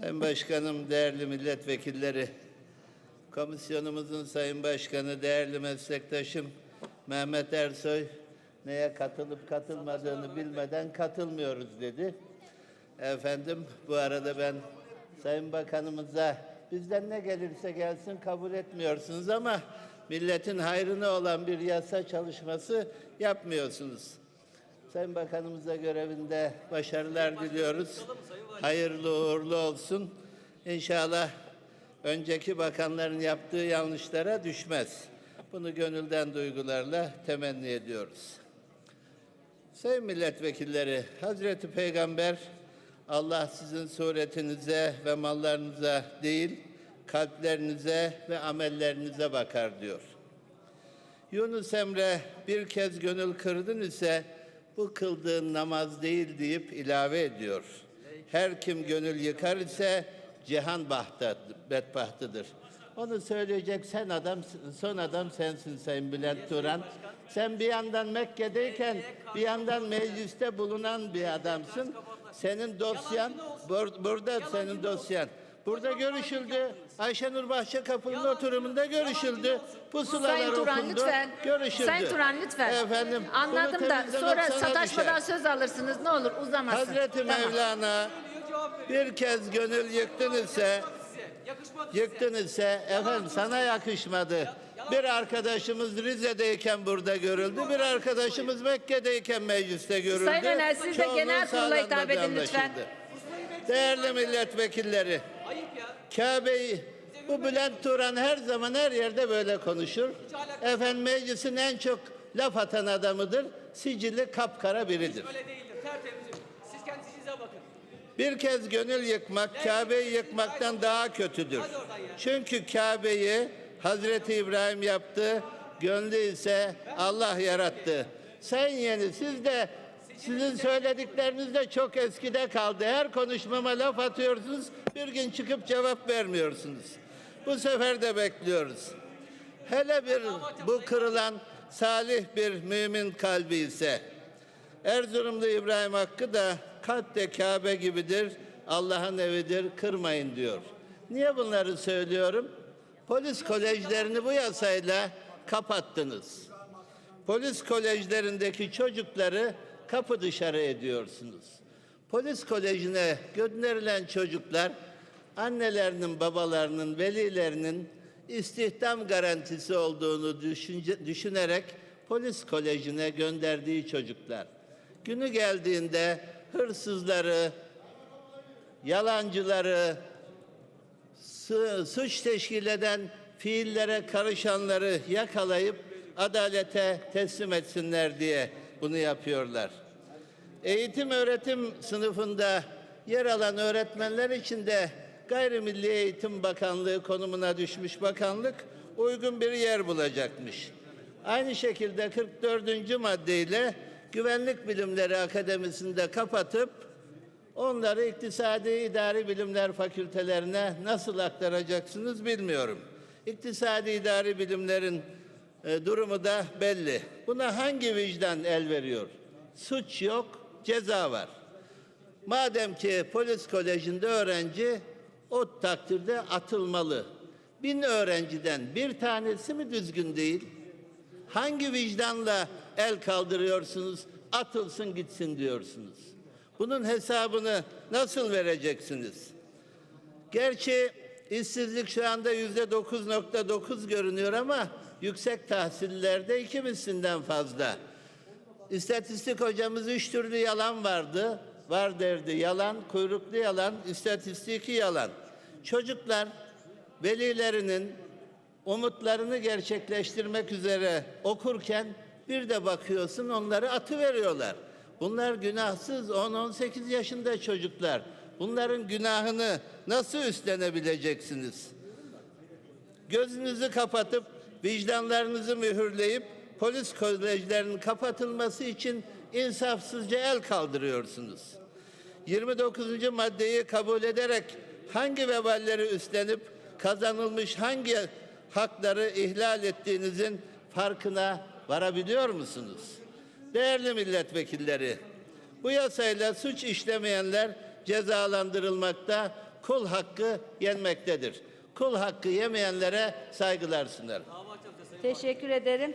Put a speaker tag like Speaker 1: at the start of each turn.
Speaker 1: Sayın Başkanım, değerli milletvekilleri, komisyonumuzun Sayın Başkanı, değerli meslektaşım Mehmet Ersoy neye katılıp katılmadığını bilmeden katılmıyoruz dedi. Efendim bu arada ben Sayın Bakanımıza bizden ne gelirse gelsin kabul etmiyorsunuz ama milletin hayrına olan bir yasa çalışması yapmıyorsunuz. Sayın Bakanımıza görevinde başarılar diliyoruz. Hayırlı uğurlu olsun. İnşallah önceki bakanların yaptığı yanlışlara düşmez. Bunu gönülden duygularla temenni ediyoruz. Sayın milletvekilleri, Hazreti Peygamber Allah sizin suretinize ve mallarınıza değil, kalplerinize ve amellerinize bakar diyor. Yunus Emre bir kez gönül kırdın ise bu kıldığın namaz değil deyip ilave ediyor. Her kim gönül yıkar ise cihan bahtı, bedbahtıdır. Onu söyleyecek sen adam, son adam sensin Sayın Bülent Turan. Sen bir yandan Mekke'deyken bir yandan mecliste bulunan bir adamsın. Senin dosyan, bur- burada senin dosyan. Burada görüşüldü. Ayşenur Bahçekapı'nın oturumunda görüşüldü. Pusulalar
Speaker 2: Sayın Turan
Speaker 1: okundu.
Speaker 2: lütfen.
Speaker 1: Görüşüldü.
Speaker 2: Sayın Turan lütfen.
Speaker 1: Efendim. bunu
Speaker 2: Anladım da
Speaker 1: temizlemek
Speaker 2: sonra
Speaker 1: sana
Speaker 2: sataşmadan
Speaker 1: düşer.
Speaker 2: söz alırsınız. Ne olur uzamasın.
Speaker 1: Hazreti. Mevlana bir kez gönül yıktın ise yıktın ise efendim sana yakışmadı. Bir arkadaşımız Rize'deyken burada görüldü. Bir arkadaşımız Mekke'deyken mecliste görüldü.
Speaker 2: Sayın Öner, siz de
Speaker 1: Çoğunluğun
Speaker 2: genel kurula hitap
Speaker 1: sağlanmadığı
Speaker 2: edin lütfen.
Speaker 1: anlaşıldı. Değerli milletvekilleri, Kabe'yi bu Bülent Turan her zaman her yerde böyle konuşur. Efendim meclisin en çok laf atan adamıdır. Sicili kapkara biridir.
Speaker 3: Öyle değildir. Tertemizim. Siz kendi işinize bakın.
Speaker 1: Bir kez gönül yıkmak Kabe'yi yıkmaktan daha kötüdür. Çünkü Kabe'yi Hazreti İbrahim yaptı, gönlü ise Allah yarattı. Sayın Yeni siz de sizin söyledikleriniz de çok eskide kaldı. Her konuşmama laf atıyorsunuz, bir gün çıkıp cevap vermiyorsunuz. Bu sefer de bekliyoruz. Hele bir bu kırılan salih bir mümin kalbi ise Erzurumlu İbrahim Hakkı da kalp de Kabe gibidir, Allah'ın evidir, kırmayın diyor. Niye bunları söylüyorum? Polis kolejlerini bu yasayla kapattınız. Polis kolejlerindeki çocukları kapı dışarı ediyorsunuz. Polis kolejine gönderilen çocuklar annelerinin, babalarının, velilerinin istihdam garantisi olduğunu düşünce, düşünerek polis kolejine gönderdiği çocuklar. Günü geldiğinde hırsızları, yalancıları, su- suç teşkil eden fiillere karışanları yakalayıp adalete teslim etsinler diye bunu yapıyorlar. Eğitim öğretim sınıfında yer alan öğretmenler için de Gayrimilli Eğitim Bakanlığı konumuna düşmüş bakanlık uygun bir yer bulacakmış. Aynı şekilde 44. maddeyle Güvenlik Bilimleri Akademisi'nde kapatıp Onları iktisadi idari bilimler fakültelerine nasıl aktaracaksınız bilmiyorum. İktisadi idari bilimlerin e, durumu da belli. Buna hangi vicdan el veriyor? Suç yok, ceza var. Madem ki polis kolejinde öğrenci o takdirde atılmalı. Bin öğrenciden bir tanesi mi düzgün değil? Hangi vicdanla el kaldırıyorsunuz, atılsın gitsin diyorsunuz? Bunun hesabını nasıl vereceksiniz? Gerçi işsizlik şu anda yüzde 9.9 görünüyor ama yüksek tahsillerde iki mislinden fazla. İstatistik hocamız üç türlü yalan vardı. Var derdi yalan, kuyruklu yalan, istatistiki yalan. Çocuklar velilerinin umutlarını gerçekleştirmek üzere okurken bir de bakıyorsun onları atı veriyorlar. Bunlar günahsız 10-18 yaşında çocuklar. Bunların günahını nasıl üstlenebileceksiniz? Gözünüzü kapatıp vicdanlarınızı mühürleyip polis kolejlerinin kapatılması için insafsızca el kaldırıyorsunuz. 29. maddeyi kabul ederek hangi veballeri üstlenip kazanılmış hangi hakları ihlal ettiğinizin farkına varabiliyor musunuz? Değerli milletvekilleri, bu yasayla suç işlemeyenler cezalandırılmakta, kul hakkı yenmektedir. Kul hakkı yemeyenlere saygılar sunarım.
Speaker 2: Teşekkür ederim.